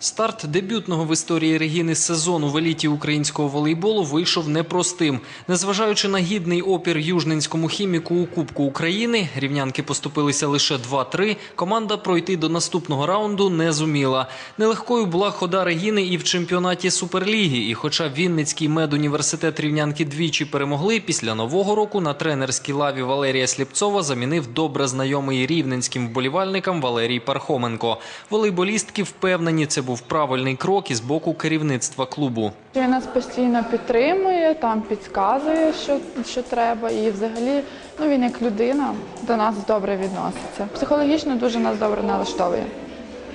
Старт дебютного в історії Регіни сезону в еліті українського волейболу вийшов непростим. Незважаючи на гідний опір южненському хіміку у Кубку України, рівнянки поступилися лише 2-3, команда пройти до наступного раунду не зуміла. Нелегкою була хода Регіни і в чемпіонаті Суперліги. І хоча Вінницький медуніверситет рівнянки двічі перемогли, після нового року на тренерській лаві Валерія Сліпцова замінив добре знайомий рівненським вболівальникам Валерій Пархоменко. Волейболістки впевнені, це був правильний крок із боку керівництва клубу. Він нас постійно підтримує, там підказує, що, що треба. І взагалі ну, він як людина до нас добре відноситься. Психологічно дуже нас добре налаштовує.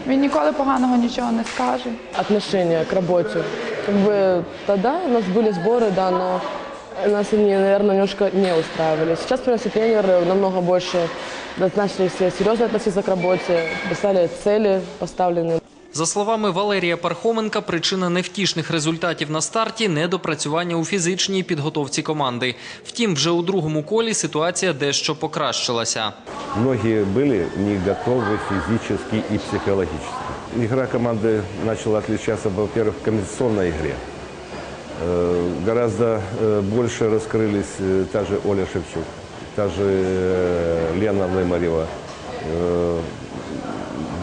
Він ніколи поганого нічого не скаже. отношение к работе. Как бы тогда у нас были сборы, да, но нас они, наверное, немножко не устраивали. Сейчас, в принципе, тренеры намного больше начали все серьезно относиться к работе, писали цели поставленные. За словами Валерія Пархоменка, причина невтішних результатів на старті недопрацювання у фізичній підготовці команди. Втім, вже у другому колі ситуація дещо покращилася. Многие были не готовы физически и психологически. Игра команды начала отличаться, во-первых, в комбинационной игре. Э, Гораздо э, больше раскрылись э, та же Оля Шевчук, та же э, Лена Лымарева.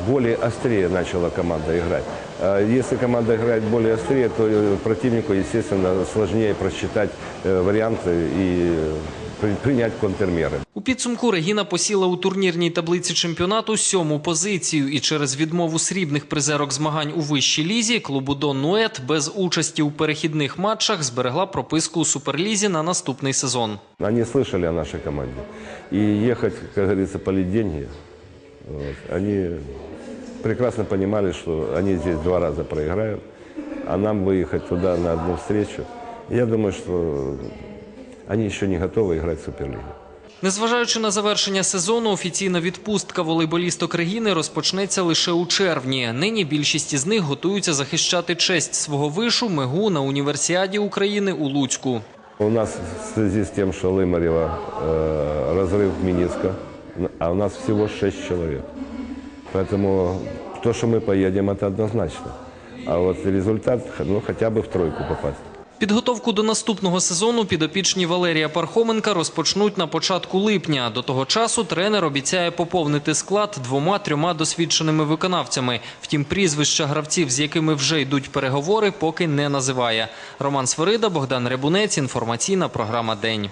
Э, Более острее начала команда играть. А Если команда играет более острее, то э, противнику, естественно, сложнее просчитать э, варианты и э, при- принять контрмеры. У підсумку Регіна посіла у турнірній таблиці чемпіонату сьому позицію і через відмову срібних призерок змагань у вищій лізі клубу Дон Нует без участі у перехідних матчах зберегла прописку у суперлізі на наступний сезон. Они слышали о нашей команде. И ехать, как говорится, полить деньги, вот, они прекрасно понимали, что они здесь два раза проиграют, а нам выехать туда на одну встречу. Я думаю, что они еще не готовы играть в Суперлигу. Незважаючи на завершення сезону, офіційна відпустка волейболісток Регіни розпочнеться лише у червні. Нині більшість із них готуються захищати честь свого вишу МИГУ на універсіаді України у Луцьку. У нас в связи с тем, что Лымарева э, разрыв миниска, а у нас всего 6 человек. Поэтому то, что мы поедем, это однозначно. А вот результат, ну, хотя бы в тройку попасть. Підготовку до наступного сезону підопічні Валерія Пархоменка розпочнуть на початку липня. До того часу тренер обіцяє поповнити склад двома-трьома досвідченими виконавцями. Втім, прізвища гравців, з якими вже йдуть переговори, поки не називає. Роман Свирида, Богдан Рябунець. Інформаційна програма День.